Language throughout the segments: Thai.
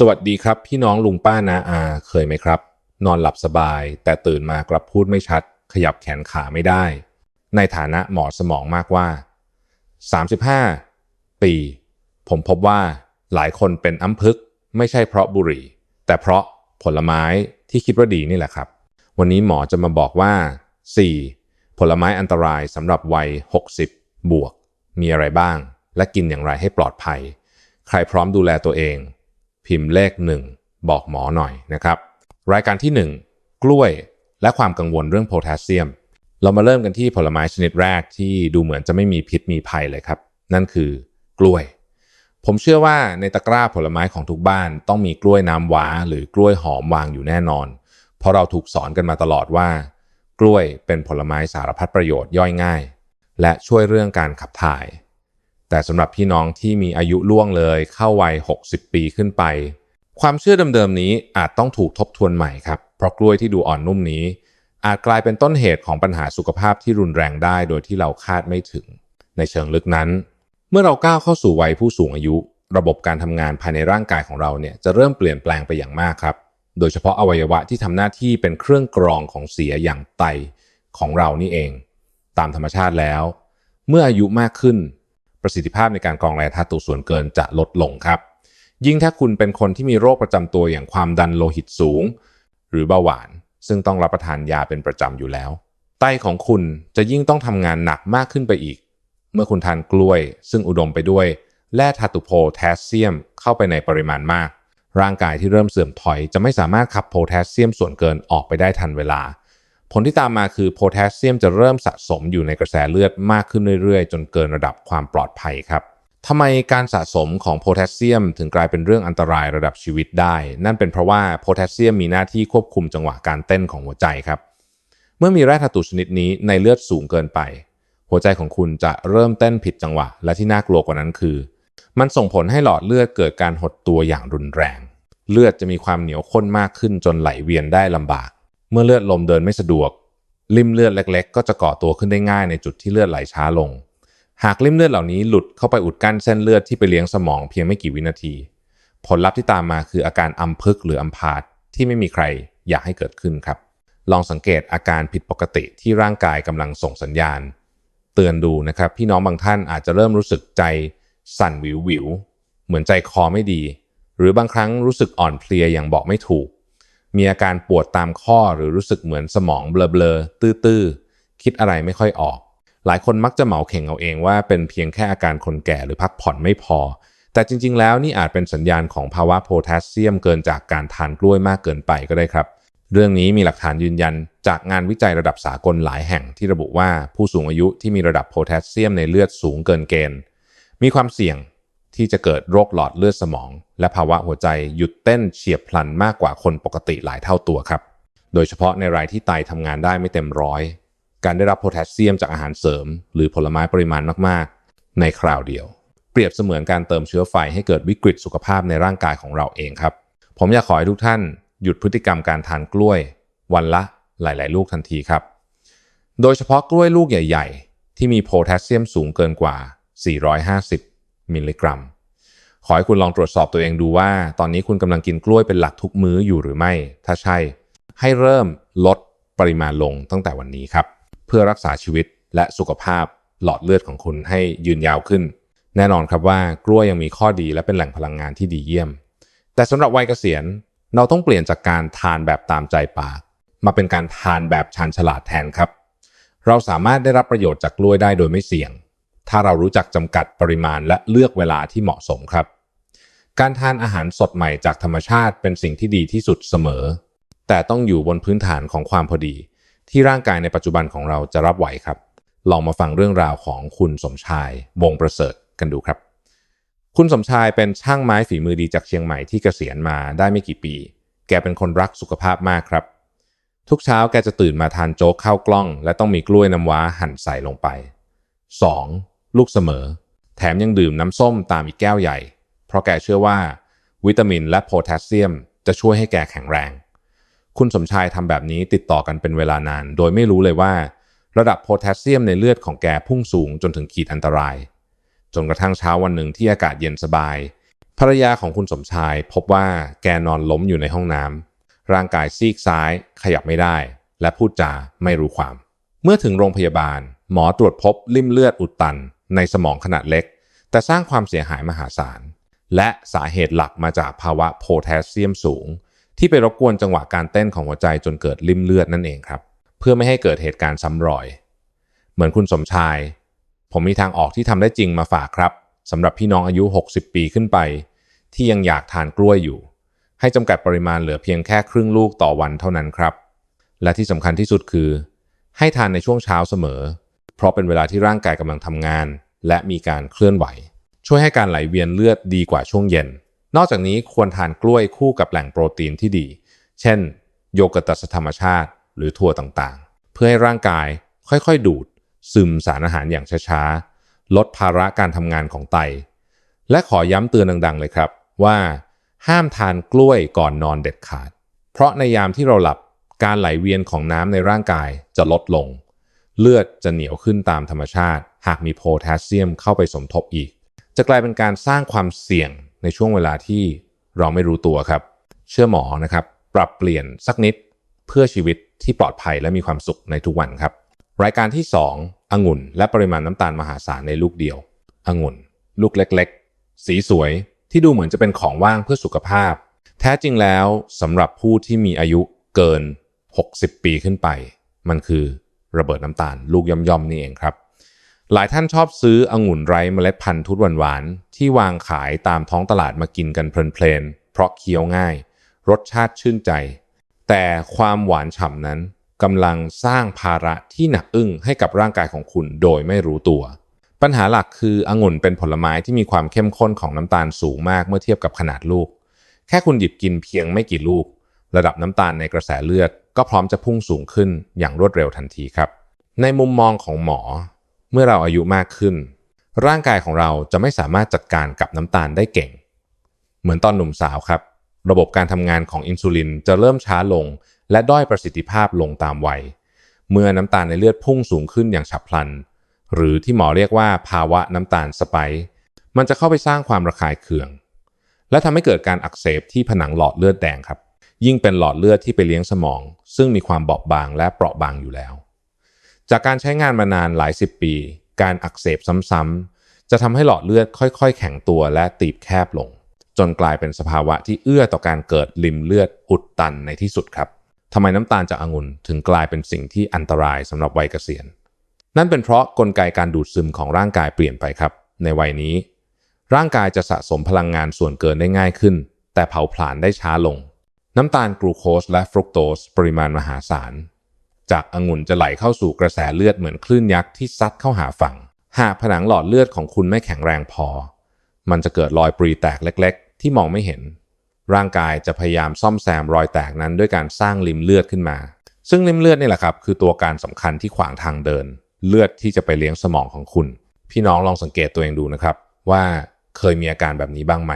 สวัสดีครับ พี่น้องลุงป้านาอาเคยไหมครับ นอนหลับสบาย แต่ตื่นมากลับพูดไม่ชัด ขยับแขนขาไม่ได้ ในฐานะหมอสมองมากว่า 35 ปี ผมพบว่าหลายคนเป็นอัมพึกษ์ไม่ใช่เพราะบุหรี่ แต่เพราะผลไม้ที่คิดว่าดีนี่แหละครับ วันนี้หมอจะมาบอกว่า 4. ผลไม้อันตรายสำหรับวัย 60 บวก มีอะไรบ้าง และกินอย่างไรให้ปลอดภัย ใครพร้อมดูแลตัวเอง พิมพ์เลข 1 บอกหมอหน่อยนะครับ รายการที่ 1 กล้วยและความกังวลเรื่องโพแทสเซียม เรามาเริ่มกันที่ผลไม้ชนิดแรกที่ดูเหมือนจะไม่มีพิษมีภัยเลยครับ นั่นคือกล้วย ผมเชื่อว่าในตะกร้าผลไม้ของทุกบ้านต้องมีกล้วยน้ำว้า หรือกล้วยหอมวางอยู่แน่นอน เพราะเราถูกสอนกันมาตลอดว่า กล้วยเป็นผลไม้สารพัดประโยชน์ย่อยง่าย และช่วยเรื่องการขับถ่าย แต่สำหรับพี่น้องที่มีอายุล่วงเลยเข้าวัย 60 ปีขึ้นไป ความเชื่อเดิมๆนี้อาจต้องถูกทบทวนใหม่ครับ เพราะกล้วยที่ดูอ่อนนุ่มนี้ อาจกลายเป็นต้นเหตุของปัญหาสุขภาพที่รุนแรงได้โดยที่เราคาดไม่ถึง ในเชิงลึกนั้น เมื่อเราก้าวเข้าสู่วัยผู้สูงอายุ ระบบการทำงานภายในร่างกายของเราเนี่ยจะเริ่มเปลี่ยนแปลงไปอย่างมากครับ โดยเฉพาะอวัยวะที่ทำหน้าที่เป็นเครื่องกรองของเสียอย่างไตของเรานี่เอง ตามธรรมชาติแล้ว เมื่ออายุมากขึ้น ประสิทธิภาพในการกรองแร่ธาตุส่วนเกินจะลดลงครับ ยิ่งถ้าคุณเป็นคนที่มีโรคประจำตัวอย่างความดันโลหิตสูง หรือเบาหวาน ซึ่งต้องรับประทานยาเป็นประจำอยู่แล้ว ไตของคุณจะยิ่งต้องทำงานหนักมากขึ้นไปอีก เมื่อคุณทานกล้วย ซึ่งอุดมไปด้วยแร่ธาตุโพแทสเซียม เข้าไปในปริมาณมาก ร่างกายที่เริ่มเสื่อมถอย จะไม่สามารถขับโพแทสเซียมส่วนเกินออกไปได้ทันเวลา ผลที่ตามมาคือโพแทสเซียมจะเริ่มสะสมอยู่ในกระแสเลือดมากขึ้นเรื่อยๆ จนเกินระดับความปลอดภัยครับทำไมการสะสมของโพแทสเซียมถึงกลายเป็นเรื่องอันตรายระดับชีวิตได้ นั่นเป็นเพราะว่าโพแทสเซียมมีหน้าที่ควบคุมจังหวะการเต้นของหัวใจครับ เมื่อมีแร่ธาตุชนิดนี้ในเลือดสูงเกินไป หัวใจของคุณจะเริ่มเต้นผิดจังหวะ และที่น่ากลัวกว่านั้นคือ มันส่งผลให้หลอดเลือดเกิดการหดตัวอย่างรุนแรง เลือดจะมีความเหนียวข้นมากขึ้นจนไหลเวียนได้ลำบาก เมื่อเลือดลมเดินไม่สะดวกริ่มเลือดเล็ก ๆ ก็จะก่อตัวขึ้นได้ง่ายในจุดที่เลือดไหลช้าลง หากริ่มเลือดเหล่านี้หลุดเข้าไปอุดกั้นเส้นเลือดที่ไปเลี้ยงสมองเพียงไม่กี่วินาที ผลลัพธ์ที่ตามมาคืออาการอัมพึกหรืออัมพาตที่ไม่มีใครอยากให้เกิดขึ้นครับ ลองสังเกตอาการผิดปกติที่ร่างกายกำลังส่งสัญญาณ เตือนดูนะครับ พี่น้องบางท่านอาจจะเริ่มรู้สึกใจสั่นวิววิวเหมือนใจคอไม่ดี หรือบางครั้งรู้สึกอ่อนเพลียอย่างบอกไม่ถูก มีอาการปวดตามข้อหรือรู้สึกเหมือนสมองเบลอๆตื้อๆ คิดอะไรไม่ค่อยออก หลายคนมักจะเหมาเข่งเอาเองว่าเป็นเพียงแค่อาการคนแก่หรือพักผ่อนไม่พอ แต่จริงๆ แล้วนี่อาจเป็นสัญญาณของภาวะโพแทสเซียมเกินจากการทานกล้วยมากเกินไปก็ได้ครับ เรื่องนี้มีหลักฐานยืนยันจากงานวิจัยระดับสากลหลายแห่งที่ระบุว่าผู้สูงอายุที่มีระดับโพแทสเซียมในเลือดสูงเกินเกณฑ์ มีความเสี่ยง ที่จะเกิดโรคหลอดเลือดสมอง และภาวะหัวใจหยุดเต้นเฉียบพลันมากกว่าคนปกติหลายเท่าตัวครับ โดยเฉพาะในรายที่ไตทำงานได้ไม่เต็มร้อย การได้รับโพแทสเซียมจากอาหารเสริม หรือผลไม้ปริมาณมากๆ ในคราวเดียว เปรียบเสมือนการเติมเชื้อไฟให้เกิดวิกฤตสุขภาพในร่างกายของเราเองครับ ผมอยากขอให้ทุกท่านหยุดพฤติกรรมการทานกล้วย วันละหลาย ๆ ลูกทันทีครับ โดยเฉพาะกล้วยลูกใหญ่ ๆ ที่มีโพแทสเซียมสูงเกินกว่า 450 มิลลิกรัม ขอให้คุณลองตรวจสอบตัวเองดูว่า ตอนนี้คุณกำลังกินกล้วยเป็นหลักทุกมื้ออยู่หรือไม่ ถ้าใช่ ให้เริ่มลดปริมาณลงตั้งแต่วันนี้ครับ เพื่อรักษาชีวิตและสุขภาพหลอดเลือดของคุณให้ยืนยาวขึ้น แน่นอนครับว่ากล้วยยังมีข้อดีและเป็นแหล่งพลังงานที่ดีเยี่ยม แต่สำหรับวัยเกษียณเราต้องเปลี่ยนจากการทานแบบตามใจปาก มาเป็นการทานแบบชาญฉลาดแทนครับ เราสามารถได้รับประโยชน์จากกล้วยได้โดยไม่เสี่ยง ถ้าเรารู้จักจำกัดปริมาณและเลือกเวลาที่เหมาะสมครับ การทานอาหารสดใหม่จากธรรมชาติเป็นสิ่งที่ดีที่สุดเสมอ แต่ต้องอยู่บนพื้นฐานของความพอดี ที่ร่างกายในปัจจุบันของเราจะรับไหวครับ ลองมาฟังเรื่องราวของคุณสมชายวงประเสริฐกันดูครับ คุณสมชายเป็นช่างไม้ฝีมือดีจากเชียงใหม่ที่เกษียณมาได้ไม่กี่ปี แกเป็นคนรักสุขภาพมากครับ ทุกเช้าแกจะตื่นมาทานโจ๊กข้าวกล้อง และต้องมีกล้วยน้ำว้าหั่นใส่ลงไป 2. ลูกเสมอ แถมยังดื่มน้ำส้มตามอีกแก้วใหญ่ เพราะแกเชื่อว่า วิตามินและโพแทสเซียม จะช่วยให้แกแข็งแรง คุณสมชายทำแบบนี้ติดต่อกันเป็นเวลานาน โดยไม่รู้เลยว่า ระดับโพแทสเซียมในเลือดของแกพุ่งสูงจนถึงขีดอันตราย จนกระทั่งเช้าวันหนึ่งที่อากาศเย็นสบาย ภรรยาของคุณสมชายพบว่าแกนอนล้มอยู่ในห้องน้ำร่างกายซีกซ้าย ขยับไม่ได้ และพูดจาไม่รู้ความ เมื่อถึงโรงพยาบาลหมอตรวจพบลิ่มเลือดอุดตัน ในสมองขนาดเล็ก แต่สร้างความเสียหายมหาศาล และสาเหตุหลักมาจากภาวะโพแทสเซียมสูง ที่ไปรบกวนจังหวะการเต้นของหัวใจจนเกิดลิ่มเลือดนั่นเองครับ เพื่อไม่ให้เกิดเหตุการณ์ซ้ำรอย เหมือนคุณสมชาย ผมมีทางออกที่ทำได้จริงมาฝากครับสำหรับพี่น้องอายุ 60 ปีขึ้นไป ที่ยังอยากทานกล้วยอยู่ ให้จำกัดปริมาณเหลือเพียงแค่ครึ่งลูกต่อวันเท่านั้นครับ และที่สำคัญที่สุดคือ ให้ทานในช่วงเช้าเสมอ เพราะเป็นเวลาที่ร่างกายกำลังทำงาน และมีการเคลื่อนไหว ช่วยให้การไหลเวียนเลือดดีกว่าช่วงเย็น นอกจากนี้ควรทานกล้วยคู่กับแหล่งโปรตีนที่ดี เช่น โยเกิร์ตธรรมชาติ หรือถั่วต่างๆ เพื่อให้ร่างกายค่อยๆ ดูด ซึมสารอาหารอย่างช้าๆ ลดภาระการทำงานของไต และขอย้ำเตือนดังๆ เลยครับว่าห้ามทานกล้วยก่อนนอนเด็ดขาด เพราะในยามที่เราหลับการไหลเวียนของน้ำในร่างกายจะลดลง เลือดจะเหนียวขึ้นตามธรรมชาติ หากมีโพแทสเซียมเข้าไปสมทบอีก จะกลายเป็นการสร้างความเสี่ยงในช่วงเวลาที่เราไม่รู้ตัวครับ เชื่อหมอนะครับ ปรับเปลี่ยนสักนิดเพื่อชีวิตที่ปลอดภัยและมีความสุขในทุกวันครับ รายการที่ 2องุ่น และปริมาณน้ำตาลมหาศาลในลูกเดียวองุ่น ลูกเล็ก ๆ สีสวยที่ดูเหมือนจะเป็นของว่างเพื่อสุขภาพ แท้จริงแล้วสำหรับผู้ที่มีอายุเกิน 60 ปีขึ้นไป มันคือ ระเบิดน้ำตาล ลูกย่อมๆนี่เองครับ หลายท่านชอบซื้อองุ่นไร้เมล็ดพันธุ์ทุดหวานๆที่วางขายตามท้องตลาดมากินกันเพลินๆเพราะเคี้ยวง่าย รสชาติชื่นใจ แต่ความหวานฉ่ำนั้นกำลังสร้างภาระที่หนักอึ้งให้กับร่างกายของคุณโดยไม่รู้ตัว ปัญหาหลักคือองุ่นเป็นผลไม้ที่มีความเข้มข้นของน้ำตาลสูงมากเมื่อเทียบกับขนาดลูก แค่คุณหยิบกินเพียงไม่กี่ลูก ระดับน้ำตาลในกระแสเลือด ก็พร้อมจะพุ่งสูงขึ้นอย่างรวดเร็วทันทีครับ ในมุมมองของหมอ เมื่อเราอายุมากขึ้น ร่างกายของเราจะไม่สามารถจัดการกับน้ำตาลได้เก่ง เหมือนตอนหนุ่มสาวครับ ระบบการทำงานของอินซูลินจะเริ่มช้าลง และด้อยประสิทธิภาพลงตามวัย เมื่อน้ำตาลในเลือดพุ่งสูงขึ้นอย่างฉับพลัน หรือที่หมอเรียกว่าภาวะน้ำตาลสไปมันจะเข้าไปสร้างความระคายเคือง และทำให้เกิดการอักเสบที่ผนังหลอดเลือดแดงครับ ยิ่งเป็นหลอดเลือดที่ไปเลี้ยงสมอง ซึ่งมีความบอบบางและเปราะบางอยู่แล้ว จากการใช้งานมานานหลายสิบปี การอักเสบซ้ำๆจะทำให้หลอดเลือดค่อยๆ แข็งตัวและตีบแคบลง จนกลายเป็นสภาวะที่เอื้อต่อการเกิดริมเลือดอุดตันในที่สุดครับทำไมน้ำตาลจากองุ่นถึงกลายเป็นสิ่งที่อันตรายสำหรับวัยเกษียณ นั่นเป็นเพราะกลไกการดูดซึมของร่างกายเปลี่ยนไปครับ ในวัยนี้ ร่างกายจะสะสมพลังงานส่วนเกินได้ง่ายขึ้น แต่เผาผลาญได้ช้าลง น้ำตาลกลูโคสและฟรุกโตสปริมาณมหาศาล จากองุ่นจะไหลเข้าสู่กระแสเลือดเหมือนคลื่นยักษ์ที่ซัดเข้าหาฝั่ง หากผนังหลอดเลือดของคุณไม่แข็งแรงพอ มันจะเกิดรอยปรีแตกเล็ก ๆ ที่มองไม่เห็น ร่างกายจะพยายามซ่อมแซมรอยแตกนั้นด้วยการสร้างริมเลือดขึ้นมา ซึ่งริมเลือดนี่แหละครับ คือตัวการสำคัญที่ขวางทางเดิน เลือดที่จะไปเลี้ยงสมองของคุณ พี่น้องลองสังเกตตัวเองดูนะครับ ว่าเคยมีอาการแบบนี้บ้างไหม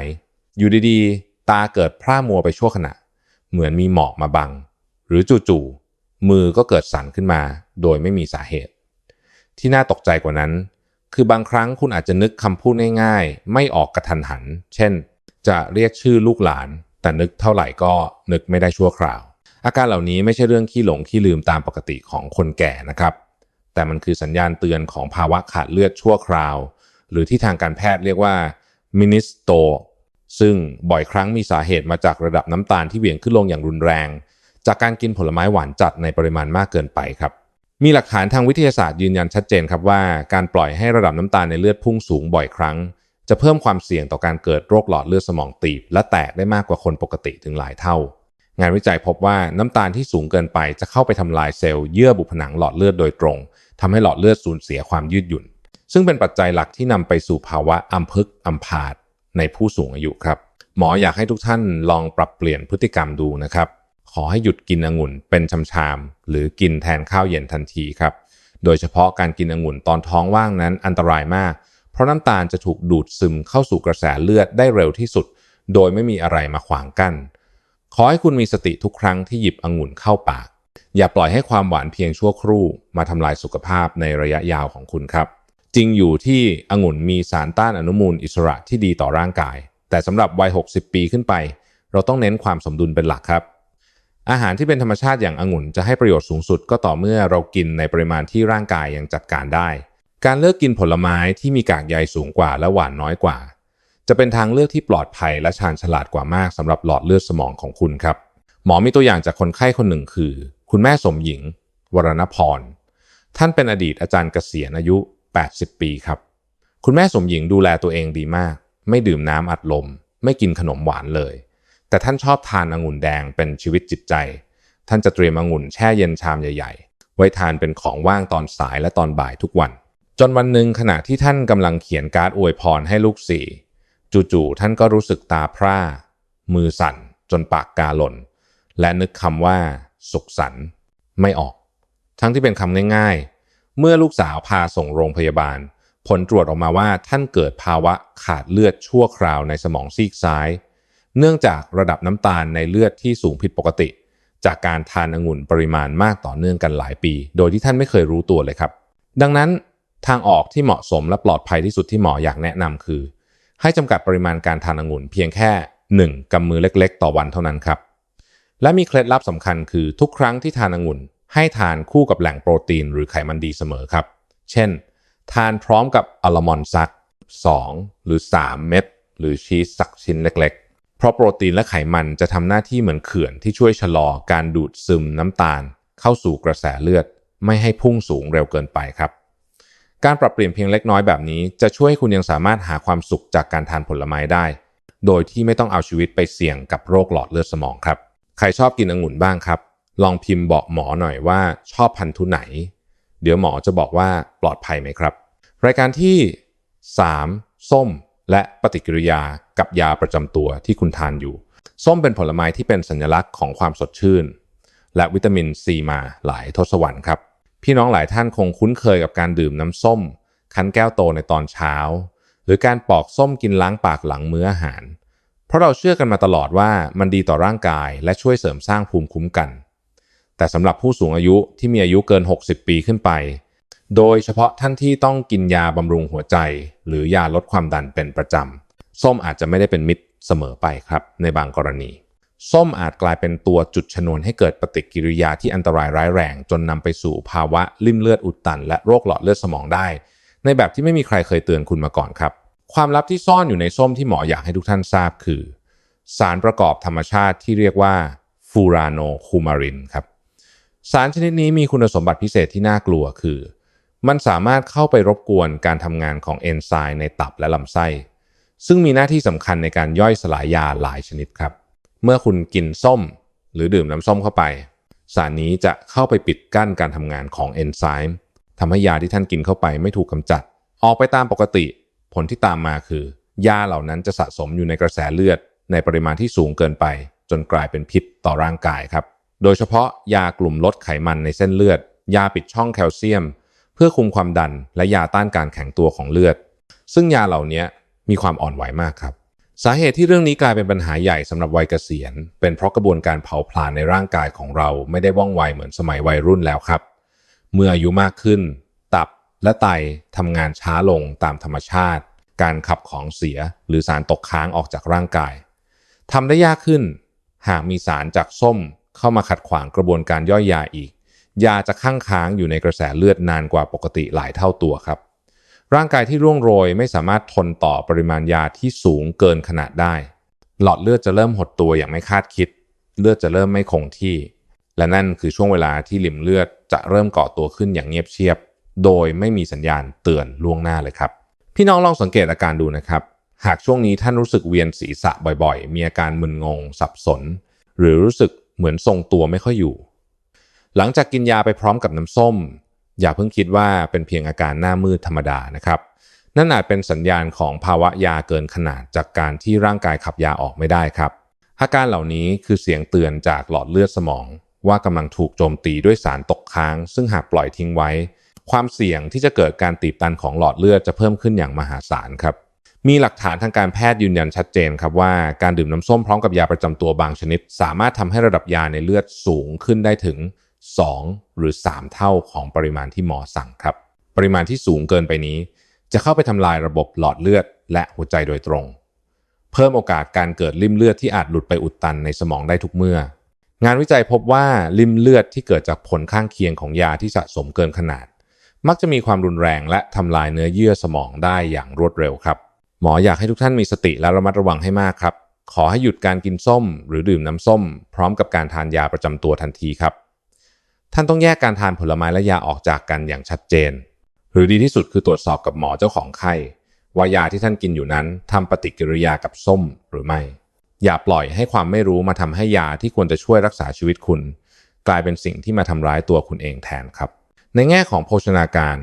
อยู่ดีๆ ตาเกิดพร่ามัวไปชั่วขณะ เหมือนมีหมอกมาบัง หรือจู่ๆมือก็เกิดสั่นขึ้นมา โดยไม่มีสาเหตุ ที่น่าตกใจกว่านั้น คือบางครั้งคุณอาจจะนึกคำพูดง่ายๆ ไม่ออกกระทันหัน เช่น จะเรียกชื่อลูกหลาน แต่นึกเท่าไหร่ก็นึกไม่ได้ชั่วคราว อาการเหล่านี้ไม่ใช่เรื่องขี้หลงขี้ลืมตามปกติของคนแก่นะครับ แต่มันคือสัญญาณเตือนของภาวะขาดเลือดชั่วคราว หรือที่ทางการแพทย์เรียกว่ามินิสโต ซึ่งบ่อยครั้งมีสาเหตุมาจากระดับน้ำตาลที่เหวี่ยงขึ้นลงอย่างรุนแรง จากการกินผลไม้หวานจัดในปริมาณมากเกินไปครับ มีหลักฐานทางวิทยาศาสตร์ยืนยันชัดเจนครับว่าการปล่อยให้ระดับน้ำตาลในเลือดพุ่งสูงบ่อยครั้ง จะเพิ่มความเสี่ยงต่อการเกิดโรคหลอดเลือดสมองตีบ และแตกได้มากกว่าคนปกติถึงหลายเท่า งานวิจัยพบว่าน้ำตาลที่สูงเกินไปจะเข้าไปทำลายเซลล์เยื่อบุผนังหลอดเลือดโดยตรงทำให้หลอดเลือดสูญเสียความยืดหยุ่น ซึ่งเป็นปัจจัยหลักที่นำไปสู่ภาวะอัมพฤกษ์อัมพาต ในผู้สูงอายุครับ หมออยากให้ทุกท่านลองปรับเปลี่ยนพฤติกรรมดูนะครับ ขอให้หยุดกินองุ่นเป็นชามๆหรือกินแทนข้าวเย็นทันทีครับ โดยเฉพาะการกินองุ่นตอนท้องว่างนั้นอันตรายมาก เพราะน้ำตาลจะถูกดูดซึมเข้าสู่กระแสเลือดได้เร็วที่สุด โดยไม่มีอะไรมาขวางกัน้นขอให้คุณมีสติทุกครั้งที่หยิบองุ่นเข้าปาก อย่าปล่อยให้ความหวานเพียงชั่วครู่มาทำลายสุขภาพในระยะยาวของคุณครับ จริงอยู่ที่องุ่นมีสารต้านอนุมูลอิสระที่ดีต่อร่างกาย แต่สำหรับวัย 60 ปีขึ้นไป เราต้องเน้นความสมดุลเป็นหลักครับ อาหารที่เป็นธรรมชาติอย่างองุ่นจะให้ประโยชน์สูงสุดก็ต่อเมื่อเรากินในปริมาณที่ร่างกายยังจัดการได้ การเลือกกินผลไม้ที่มีกากใยสูงกว่าและหวานน้อยกว่า จะเป็นทางเลือกที่ปลอดภัยและชาญฉลาดกว่ามากสำหรับหลอดเลือดสมองของคุณครับ หมอมีตัวอย่างจากคนไข้คนหนึ่งคือ คุณแม่สมหญิง วรณพรท่านเป็นอดีตอาจารย์เกษียณอายุ 80 ปีครับ คุณแม่สมหญิงดูแลตัวเองดีมาก ไม่ดื่มน้ำอัดลม ไม่กินขนมหวานเลย แต่ท่านชอบทานองุ่นแดงเป็นชีวิตจิตใจ ท่านจะเตรียมองุ่นแช่เย็นชามใหญ่ ๆ ไว้ทานเป็นของว่างตอนสายและตอนบ่ายทุกวัน จนวันหนึ่งขณะที่ท่านกำลังเขียนการ์ดอวยพรให้ลูกสี่จู่ๆท่านก็รู้สึกตาพร่า มือสั่น จนปากกาหล่น และนึกคำว่า สุขสันต์ไม่ออก ทั้งที่เป็นคำง่ายๆ เมื่อลูกสาวพาส่งโรงพยาบาล ผลตรวจออกมาว่าท่านเกิดภาวะขาดเลือดชั่วคราวในสมองซีกซ้าย เนื่องจากระดับน้ำตาลในเลือดที่สูงผิดปกติ จากการทานองุ่นปริมาณมากต่อเนื่องกันหลายปี โดยที่ท่านไม่เคยรู้ตัวเลยครับ ดังนั้นทางออกที่เหมาะสมและปลอดภัยที่สุดที่หมออยากแนะนำคือ ให้จำกัดปริมาณการทานองุ่นเพียงแค่ 1กำมือเล็กๆ ต่อวันเท่านั้นครับและมีเคล็ดลับสำคัญคือทุกครั้งที่ทานองุ่น ให้ทานคู่กับแหล่งโปรตีนหรือไขมันดีเสมอครับ เช่น ทานพร้อมกับอัลมอนด์สัก 2 หรือ 3 เม็ดหรือชีสสักชิ้นเล็ก ๆ เพราะโปรตีนและไขมันจะทำหน้าที่เหมือนเขื่อนที่ช่วยชะลอการดูดซึมน้ำตาล เข้าสู่กระแสเลือด ไม่ให้พุ่งสูงเร็วเกินไปครับ การปรับเปลี่ยนเพียงเล็กน้อยแบบนี้จะช่วยให้คุณยังสามารถหาความสุขจากการทานผลไม้ได้ โดยที่ไม่ต้องเอาชีวิตไปเสี่ยงกับโรคหลอดเลือดสมองครับ ใครชอบกินองุ่นบ้างครับ ลองพิมพ์บอกหมอหน่อยว่าชอบพันธุไหน เดี๋ยวหมอจะบอกว่าปลอดภัยไหมครับ รายการที่ 3. ส้ม และปฏิกิริยากับยาประจำตัวที่คุณทานอยู่ ส้มเป็นผลไม้ที่เป็นสัญลักษณ์ของความสดชื่น และวิตามินซีมาหลายทศวรรษครับ พี่น้องหลายท่านคงคุ้นเคยกับการดื่มน้ำส้ม คั้นแก้วโตในตอนเช้า หรือการปอกส้มกินล้างปากหลังมื้ออาหาร เพราะเราเชื่อกันมาตลอดว่ามันดีต่อร่างกายและช่วยเสริมสร้างภูมิคุ้มกัน แต่สำหรับผู้สูงอายุที่มีอายุเกิน 60 ปีขึ้นไป โดยเฉพาะท่านที่ต้องกินยาบำรุงหัวใจ หรือยาลดความดันเป็นประจำ ส้มอาจจะไม่ได้เป็นมิตรเสมอไปครับในบางกรณี ส้มอาจกลายเป็นตัวจุดชนวนให้เกิดปฏิกิริยาที่อันตรายร้ายแรง จนนำไปสู่ภาวะลิ่มเลือดอุดตัน และโรคหลอดเลือดสมองได้ ในแบบที่ไม่มีใครเคยเตือนคุณมาก่อนครับ ความลับที่ซ่อนอยู่ในส้มที่หมออยากให้ทุกท่านทราบคือ สารประกอบธรรมชาติที่เรียกว่าฟูราโนคูมารินครับ สารชนิดนี้มีคุณสมบัติพิเศษที่น่ากลัวคือ มันสามารถเข้าไปรบกวนการทำงานของเอนไซม์ในตับและลำไส้ ซึ่งมีหน้าที่สำคัญในการย่อยสลายยาหลายชนิดครับ เมื่อคุณกินส้ม หรือดื่มน้ำส้มเข้าไป สารนี้จะเข้าไปปิดกั้นการทำงานของเอนไซม์ทำให้ยาที่ท่านกินเข้าไปไม่ถูกกำจัด ออกไปตามปกติ ผลที่ตามมาคือ ยาเหล่านั้นจะสะสมอยู่ในกระแสเลือด ในปริมาณที่สูงเกินไป จนกลายเป็นพิษต่อร่างกายครับ โดยเฉพาะยากลุ่มลดไขมันในเส้นเลือด ยาปิดช่องแคลเซียม เพื่อคุมความดันและยาต้านการแข็งตัวของเลือด ซึ่งยาเหล่านี้มีความอ่อนไหวมากครับ สาเหตุที่เรื่องนี้กลายเป็นปัญหาใหญ่สำหรับวัยเกษียณ เป็นเพราะกระบวนการเผาผลาญในร่างกายของเราไม่ได้ว่องไวเหมือนสมัยวัยรุ่นแล้วครับ เมื่ออายุมากขึ้น ตับและไตทำงานช้าลงตามธรรมชาติ การขับของเสียหรือสารตกค้างออกจากร่างกายทำได้ยากขึ้น หากมีสารจากส้ม เข้ามาขัดขวางกระบวนการย่อยยาอีก ยาจะค้างค้างอยู่ในกระแสเลือดนานกว่าปกติหลายเท่าตัวครับ ร่างกายที่ร่วงโรยไม่สามารถทนต่อปริมาณยาที่สูงเกินขนาดได้ หลอดเลือดจะเริ่มหดตัวอย่างไม่คาดคิด เลือดจะเริ่มไม่คงที่ และนั่นคือช่วงเวลาที่หลิมเลือดจะเริ่มก่อตัวขึ้นอย่างเงียบเชียบ โดยไม่มีสัญญาณเตือนล่วงหน้าเลยครับ พี่น้องลองสังเกตอาการดูนะครับหากช่วงนี้ท่านรู้สึกเวียนศีรษะบ่อยๆ มีอาการมึนงง สับสน หรือรู้สึก เหมือนทรงตัวไม่ค่อยอยู่ หลังจากกินยาไปพร้อมกับน้ำส้ม อย่าเพิ่งคิดว่าเป็นเพียงอาการหน้ามืดธรรมดานะครับนั่นอาจเป็นสัญญาณของภาวะยาเกินขนาดจากการที่ร่างกายขับยาออกไม่ได้ครับ อาการเหล่านี้คือเสียงเตือนจากหลอดเลือดสมอง ว่ากำลังถูกโจมตีด้วยสารตกค้าง ซึ่งหากปล่อยทิ้งไว้ ความเสี่ยงที่จะเกิดการตีบตันของหลอดเลือดจะเพิ่มขึ้นอย่างมหาศาลครับ มีหลักฐานทางการแพทย์ยืนยันชัดเจนครับว่าการดื่มน้ำส้มพร้อมกับยาประจำตัวบางชนิด สามารถทำให้ระดับยาในเลือดสูงขึ้นได้ถึง 2 หรือ 3 เท่าของปริมาณที่หมอสั่งครับ ปริมาณที่สูงเกินไปนี้ จะเข้าไปทำลายระบบหลอดเลือดและหัวใจโดยตรง เพิ่มโอกาสการเกิดริ่มเลือดที่อาจหลุดไปอุดตันในสมองได้ทุกเมื่อ งานวิจัยพบว่าริ่มเลือดที่เกิดจากผลข้างเคียงของยาที่สะสมเกินขนาด มักจะมีความรุนแรงและทำลายเนื้อเยื่อสมองได้อย่างรวดเร็วครับ หมออยากให้ทุกท่านมีสติและระมัดระวังให้มากครับ ขอให้หยุดการกินส้ม หรือดื่มน้ำส้ม พร้อมกับการทานยาประจำตัวทันทีครับ ท่านต้องแยกการทานผลไม้และยาออกจากกันอย่างชัดเจน หรือดีที่สุดคือตรวจสอบกับหมอเจ้าของไข้ว่ายาที่ท่านกินอยู่นั้นทำปฏิกิริยากับส้มหรือไม่ อย่าปล่อยให้ความไม่รู้มาทำให้ยาที่ควรจะช่วยรักษาชีวิตคุณ กลายเป็นสิ่งที่มาทำร้ายตัวคุณเองแทนครับ ในแง่ของโภชนาการ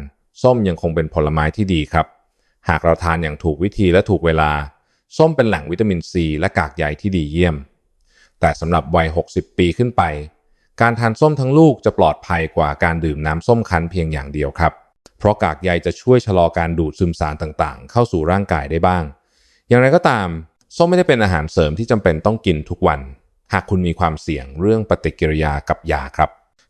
ส้มยังคงเป็นผลไม้ที่ดีครับ หากเราทานอย่างถูกวิธีและถูกเวลา ส้มเป็นแหล่งวิตามินซีและกากใยที่ดีเยี่ยม แต่สำหรับวัย 60 ปีขึ้นไป การทานส้มทั้งลูกจะปลอดภัยกว่าการดื่มน้ำส้มคั้นเพียงอย่างเดียวครับ เพราะกากใยจะช่วยชะลอการดูดซึมสารต่างๆ เข้าสู่ร่างกายได้บ้าง อย่างไรก็ตาม ส้มไม่ได้เป็นอาหารเสริมที่จำเป็นต้องกินทุกวัน หากคุณมีความเสี่ยงเรื่องปฏิกิริยากับยาครับ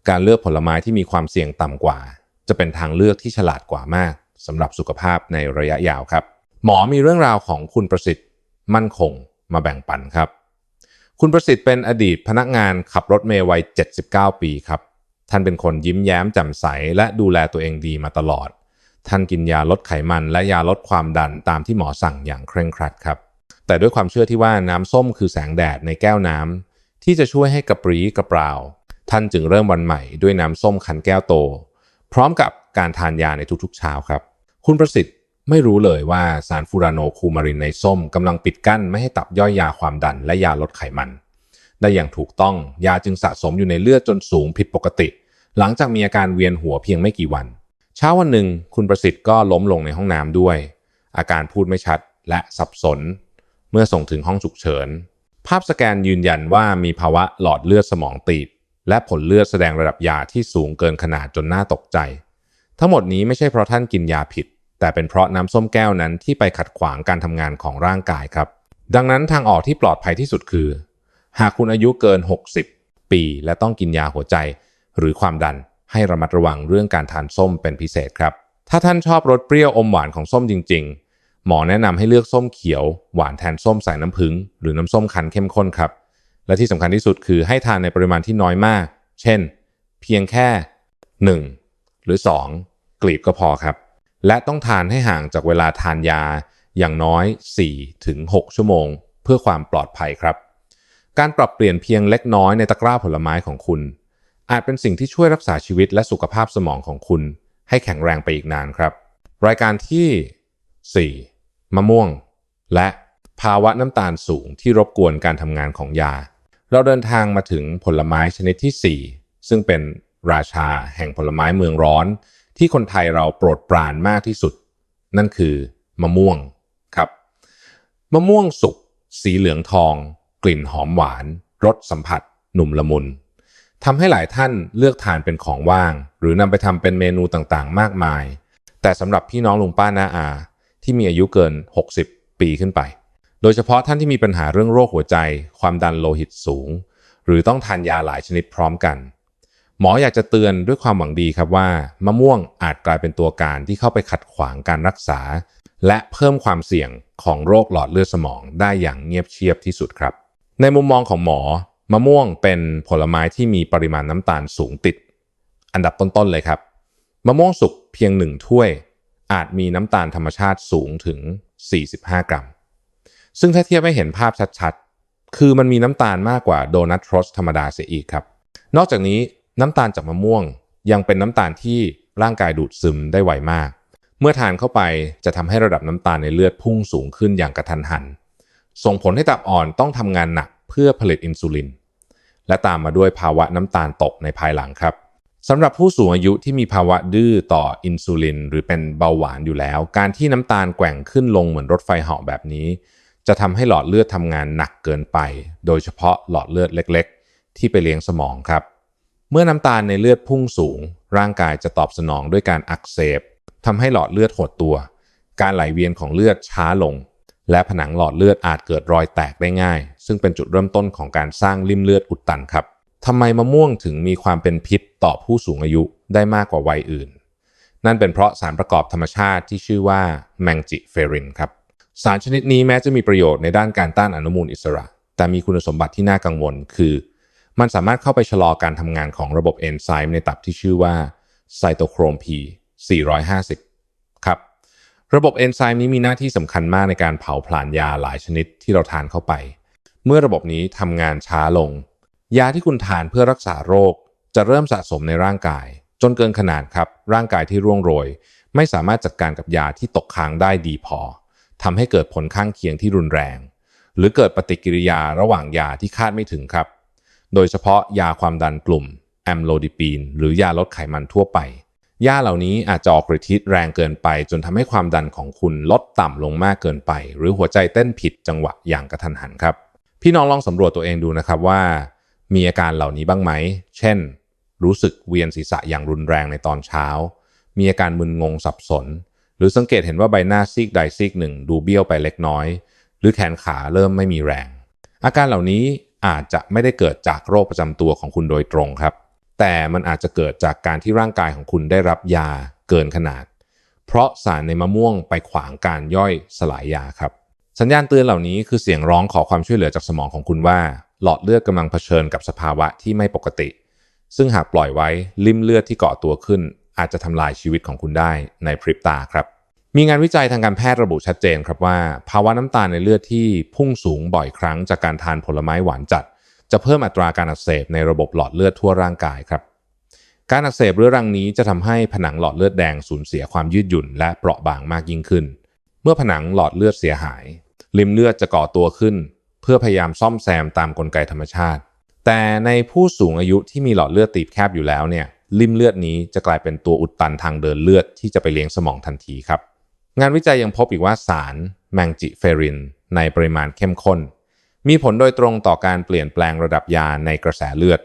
การเลือกผลไม้ที่มีความเสี่ยงต่ำกว่า จะเป็นทางเลือกที่ฉลาดกว่ามาก สำหรับสุขภาพในระยะยาวครับ หมอมีเรื่องราวของคุณประสิทธิ์มั่นคงมาแบ่งปันครับ คุณประสิทธิ์เป็นอดีตพนักงานขับรถเมย์วัย 79 ปีครับ ท่านเป็นคนยิ้มแย้มแจ่มใสและดูแลตัวเองดีมาตลอด ท่านกินยาลดไขมันและยาลดความดันตามที่หมอสั่งอย่างเคร่งครัดครับ แต่ด้วยความเชื่อที่ว่าน้ำส้มคือแสงแดดในแก้วน้ำที่จะช่วยให้กระปรี้กระเปร่าท่านจึงเริ่มวันใหม่ด้วยน้ำส้มคันแก้วโต พร้อมกับ การทานยาในทุกๆเช้าครับ คุณประสิทธิ์ไม่รู้เลยว่าสารฟูรานโนคูมารินในส้มกำลังปิดกั้นไม่ให้ตับย่อยยาความดันและยาลดไขมัน ได้อย่างถูกต้องยาจึงสะสมอยู่ในเลือดจนสูงผิดปกติ หลังจากมีอาการเวียนหัวเพียงไม่กี่วัน เช้าวันหนึ่งคุณประสิทธิ์ก็ล้มลงในห้องน้ำด้วย อาการพูดไม่ชัดและสับสน เมื่อส่งถึงห้องฉุกเฉิน ภาพสแกนยืนยันว่ามีภาวะหลอดเลือดสมองตีบและผลเลือดแสดงระดับยาที่สูงเกินขนาดจนน่าตกใจ ทั้งหมดนี้ไม่ใช่เพราะท่านกินยาผิด แต่เป็นเพราะน้ำส้มแก้วนั้นที่ไปขัดขวางการทำงานของร่างกายครับ ดังนั้นทางออกที่ปลอดภัยที่สุดคือ หากคุณอายุเกิน 60 ปีและต้องกินยาหัวใจ หรือความดันให้ระมัดระวังเรื่องการทานส้มเป็นพิเศษครับ ถ้าท่านชอบรสเปรี้ยวอมหวานของส้มจริง ๆ หมอแนะนำให้เลือกส้มเขียว หวานแทนส้มสายน้ำผึ้งหรือน้ำส้มคั้นเข้มข้นครับ และที่สำคัญที่สุดคือให้ทานในปริมาณที่น้อยมาก เช่น เพียงแค่ 1 หรือ 2 กลีบก็พอครับ และต้องทานให้ห่างจากเวลาทานยาอย่างน้อย4ถึง6ชั่วโมง เพื่อความปลอดภัยครับ การปรับเปลี่ยนเพียงเล็กน้อยในตะกร้าผลไม้ของคุณ อาจเป็นสิ่งที่ช่วยรักษาชีวิตและสุขภาพสมองของคุณ ให้แข็งแรงไปอีกนานครับ รายการที่ 4. มะม่วง และภาวะน้ำตาลสูงที่รบกวนการทำงานของยา เราเดินทางมาถึงผลไม้ชนิดที่ 4 ซึ่งเป็น ราชาแห่งผลไม้เมืองร้อน ที่คนไทยเราโปรดปรานมากที่สุด นั่นคือมะม่วงครับ มะม่วงสุกสีเหลืองทอง กลิ่นหอมหวานรสสัมผัส หนุ่มละมุนทำให้หลายท่านเลือกทานเป็นของว่าง หรือนำไปทำเป็นเมนูต่างๆ มากมาย แต่สำหรับพี่น้องลุงป้าน้าอา ที่มีอายุเกิน 60 ปีขึ้นไป โดยเฉพาะท่านที่มีปัญหาเรื่องโรคหัวใจ ความดันโลหิตสูง หรือต้องทานยาหลายชนิดพร้อมกัน หมออยากจะเตือนด้วยความหวังดีครับว่ามะม่วงอาจกลายเป็นตัวการที่เข้าไปขัดขวางการรักษา และเพิ่มความเสี่ยงของโรคหลอดเลือดสมองได้อย่างเงียบเชียบที่สุดครับ ในมุมมองของหมอ มะม่วงเป็นผลไม้ที่มีปริมาณน้ำตาลสูงติด อันดับต้นๆเลยครับ มะม่วงสุกเพียงหนึ่งถ้วย อาจมีน้ำตาลธรรมชาติสูงถึง 45 กรัม ซึ่งถ้าเทียบให้เห็นภาพชัดๆ คือมันมีน้ำตาลมากกว่าโดนัททรสธรรมดาเสียอีกครับ นอกจากนี้ น้ำตาลจากมะม่วงยังเป็นน้ำตาลที่ร่างกายดูดซึมได้ไวมาก เมื่อทานเข้าไปจะทำให้ระดับน้ำตาลในเลือดพุ่งสูงขึ้นอย่างกระทันหัน ส่งผลให้ตับอ่อนต้องทำงานหนักเพื่อผลิตอินซูลิน และตามมาด้วยภาวะน้ำตาลตกในภายหลังครับสำหรับผู้สูงอายุที่มีภาวะดื้อต่ออินซูลิน หรือเป็นเบาหวานอยู่แล้ว การที่น้ำตาลแกว่งขึ้นลงเหมือนรถไฟเหาะแบบนี้ จะทำให้หลอดเลือดทำงานหนักเกินไป โดยเฉพาะหลอดเลือดเล็ก ๆ ที่ไปเลี้ยงสมองครับ เมื่อน้ำตาลในเลือดพุ่งสูง ร่างกายจะตอบสนองด้วยการอักเสบทำให้หลอดเลือดหดตัว การไหลเวียนของเลือดช้าลง และผนังหลอดเลือดอาจเกิดรอยแตกได้ง่าย ซึ่งเป็นจุดเริ่มต้นของการสร้างริ่มเลือดอุดตันครับทำไมมะม่วงถึงมีความเป็นพิษต่อผู้สูงอายุได้มากกว่าวัยอื่น นั่นเป็นเพราะสารประกอบธรรมชาติที่ชื่อว่าแมงจิเฟรินครับ สารชนิดนี้แม้จะมีประโยชน์ในด้านการต้านอนุมูลอิสระ แต่มีคุณสมบัติที่น่ากังวลคือ มันสามารถเข้าไปชะลอการทำงานของระบบเอนไซม์ในตับที่ชื่อว่าไซโตโครม P 450 ครับ ระบบเอนไซม์นี้มีหน้าที่สำคัญมากในการเผาผลาญยาหลายชนิดที่เราทานเข้าไป เมื่อระบบนี้ทำงานช้าลง ยาที่คุณทานเพื่อรักษาโรค จะเริ่มสะสมในร่างกาย จนเกินขนาดครับ ร่างกายที่ร่วงโรย ไม่สามารถจัดการกับยาที่ตกค้างได้ดีพอทำให้เกิดผลข้างเคียงที่รุนแรง หรือเกิดปฏิกิริยาระหว่างยาที่คาดไม่ถึงครับ โดยเฉพาะยาความดันกลุ่มแอมโลดิปีนหรือยาลดไขมันทั่วไปยาเหล่านี้อาจจะออกฤทธิ์แรงเกินไป จนทำให้ความดันของคุณลดต่ำลงมากเกินไป หรือหัวใจเต้นผิดจังหวะอย่างกระทันหันครับ พี่น้องลองสำรวจตัวเองดูนะครับว่า มีอาการเหล่านี้บ้างไหม เช่น รู้สึกเวียนศีรษะอย่างรุนแรงในตอนเช้า มีอาการมึนงงสับสน หรือสังเกตเห็นว่าใบหน้าซีกใดซีกหนึ่งดูเบี้ยวไปเล็กน้อย หรือแขนขาเริ่มไม่มีแรง อาการเหล่านี้ อาจจะไม่ได้เกิดจากโรคประจำตัวของคุณโดยตรงครับ แต่มันอาจจะเกิดจากการที่ร่างกายของคุณได้รับยาเกินขนาด เพราะสารในมะม่วงไปขวางการย่อยสลายยาครับ สัญญาณเตือนเหล่านี้คือเสียงร้องขอความช่วยเหลือจากสมองของคุณว่า หลอดเลือดกำลังเผชิญกับสภาวะที่ไม่ปกติ ซึ่งหากปล่อยไว้ลิ่มเลือดที่เกาะตัวขึ้น อาจจะทำลายชีวิตของคุณได้ในพริบตาครับ มีงานวิจัยทางการแพทย์ระบุชัดเจนครับว่า ภาวะน้ำตาลในเลือดที่พุ่งสูงบ่อยครั้งจากการทานผลไม้หวานจัด จะเพิ่มอัตราการอักเสบในระบบหลอดเลือดทั่วร่างกายครับ การอักเสบเรื้อรังนี้จะทำให้ผนังหลอดเลือดแดงสูญเสียความยืดหยุ่น และเปราะบางมากยิ่งขึ้น เมื่อผนังหลอดเลือดเสียหาย ริมเลือดจะก่อตัวขึ้น เพื่อพยายามซ่อมแซมตามกลไกธรรมชาติ แต่ในผู้สูงอายุที่มีหลอดเลือดตีบแคบอยู่แล้วเนี่ย ริมเลือดนี้จะกลายเป็นตัวอุดตันทางเดินเลือดที่จะไปเลี้ยงสมองทันทีครับ งานวิจัยยังพบอีกว่าสารแมงจิเฟริน ในปริมาณเข้มข้น มีผลโดยตรงต่อการเปลี่ยนแปลงระดับยาในกระแสเลือด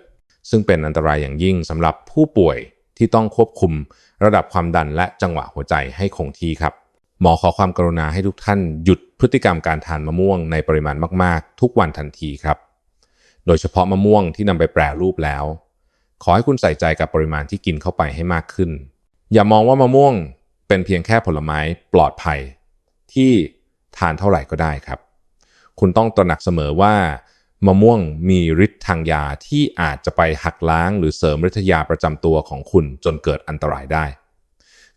ซึ่งเป็นอันตรายอย่างยิ่งสำหรับผู้ป่วยที่ต้องควบคุมระดับความดันและจังหวะหัวใจให้คงที่ครับ หมอขอความกรุณาให้ทุกท่านหยุดพฤติกรรมการทานมะม่วงในปริมาณมาก ๆ ทุกวันทันทีครับ โดยเฉพาะมะม่วงที่นำไปแปรรูปแล้ว ขอให้คุณใส่ใจกับปริมาณที่กินเข้าไปให้มากขึ้น อย่ามองว่ามะม่วง เป็นเพียงแค่ผลไม้ปลอดภัย ที่ทานเท่าไหร่ก็ได้ครับ คุณต้องตระหนักเสมอว่ามะม่วงมีฤทธิ์ทางยาที่อาจจะไปหักล้างหรือเสริมฤทธิ์ยาประจำตัวของคุณจนเกิดอันตรายได้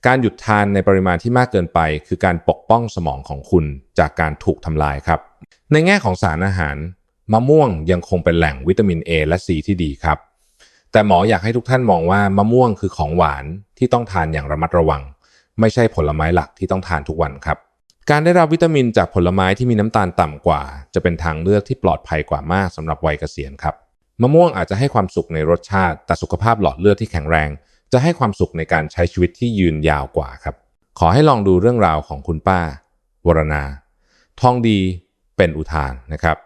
การหยุดทานในปริมาณที่มากเกินไป คือการปกป้องสมองของคุณจากการถูกทำลายครับ ในแง่ของสารอาหาร มะม่วงยังคงเป็นแหล่งวิตามิน A และ C ที่ดีครับ แต่หมออยากให้ทุกท่านมองว่ามะม่วงคือของหวานที่ต้องทานอย่างระมัดระวัง ไม่ใช่ผลไม้หลักที่ต้องทานทุกวันครับ การได้รับวิตามินจากผลไม้ที่มีน้ำตาลต่ำกว่า จะเป็นทางเลือกที่ปลอดภัยกว่ามากสำหรับวัยเกษียณครับมะม่วงอาจจะให้ความสุขในรสชาติ แต่สุขภาพหลอดเลือดที่แข็งแรง จะให้ความสุขในการใช้ชีวิตที่ยืนยาวกว่าครับ ขอให้ลองดูเรื่องราวของคุณป้า วรนาทองดีเป็นอุทานนะครับ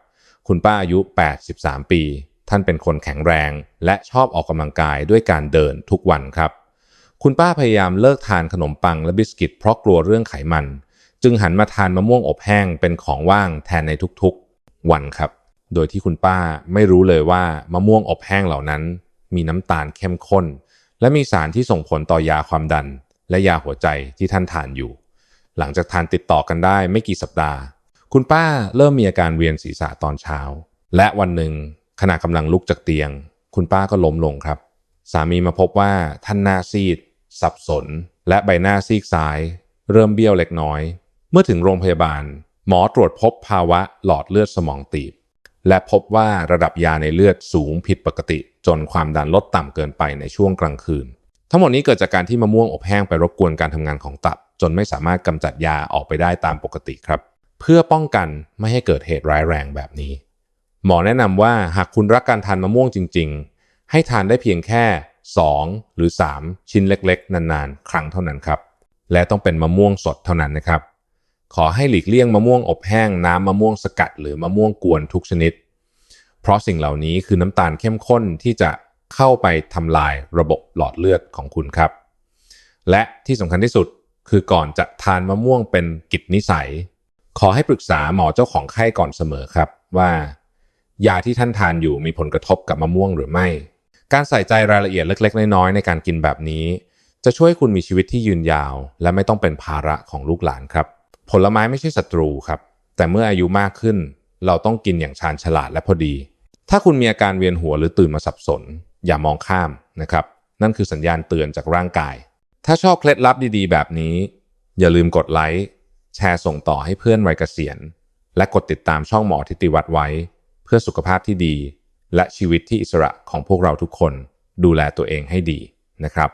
คุณป้าอายุ 83 ปี ท่านเป็นคนแข็งแรง และชอบออกกำลังกายด้วยการเดินทุกวันครับ คุณป้าพยายามเลิกทานขนมปังและบิสกิตเพราะกลัวเรื่องไขมัน จึงหันมาทานมะม่วงอบแห้งเป็นของว่างแทนในทุกๆ วันครับ โดยที่คุณป้าไม่รู้เลยว่ามะม่วงอบแห้งเหล่านั้น มีน้ำตาลเข้มข้น และมีสารที่ส่งผลต่อยาความดัน และยาหัวใจที่ท่านทานอยู่ หลังจากทานติดต่อกันได้ไม่กี่สัปดาห์ คุณป้าเริ่มมีอาการเวียนศีรษะตอนเช้า และวันหนึ่งขณะกำลังลุกจากเตียง คุณป้าก็ล้มลงครับ สามีมาพบว่าท่านหน้าซีด สับสน และใบหน้าซีกซ้าย เริ่มเบี้ยวเล็กน้อย เมื่อถึงโรงพยาบาล หมอตรวจพบภาวะหลอดเลือดสมองตีบ และพบว่าระดับยาในเลือดสูงผิดปกติ จนความดันลดต่ำเกินไปในช่วงกลางคืน ทั้งหมดนี้เกิดจากการที่มะม่วงอบแห้งไปรบกวนการทำงานของตับ จนไม่สามารถกำจัดยาออกไปได้ตามปกติครับ เพื่อป้องกันไม่ให้เกิดเหตุร้ายแรงแบบนี้ หมอแนะนำว่าหากคุณรักการทานมะม่วงจริง ๆ ให้ทานได้เพียงแค่ 2 หรือ 3 ชิ้นเล็กๆ นานๆ ครั้งเท่านั้นครับ และต้องเป็นมะม่วงสดเท่านั้นนะครับ ขอให้หลีกเลี่ยงมะม่วงอบแห้งน้ำมะม่วงสกัด หรือมะม่วงกวนทุกชนิด เพราะสิ่งเหล่านี้คือน้ำตาลเข้มข้นที่จะเข้าไปทำลายระบบหลอดเลือดของคุณครับ และที่สำคัญที่สุดคือก่อนจะทานมะม่วงเป็นกิจนิสัย ขอให้ปรึกษาหมอเจ้าของไข้ก่อนเสมอครับว่า ยาที่ท่านทานอยู่มีผลกระทบกับมะม่วงหรือไม่ การใส่ใจรายละเอียดเล็ก ๆ น้อยๆในการกินแบบนี้ จะช่วยคุณมีชีวิตที่ยืนยาว และไม่ต้องเป็นภาระของลูกหลานครับ ผลไม้ไม่ใช่ศัตรูครับ แต่เมื่ออายุมากขึ้น เราต้องกินอย่างชาญฉลาดและพอดี ถ้าคุณมีอาการเวียนหัวหรือตื่นมาสับสน อย่ามองข้ามนะครับ นั่นคือสัญญาณเตือนจากร่างกาย ถ้าชอบเคล็ดลับดีๆ แบบนี้ อย่าลืมกดไลค์แชร์ส่งต่อให้เพื่อนวัยเกษียณและกดติดตามช่องหมอทิติวัตรไว้ เพื่อสุขภาพที่ดี และชีวิตที่อิสระของพวกเราทุกคนดูแลตัวเองให้ดีนะครับ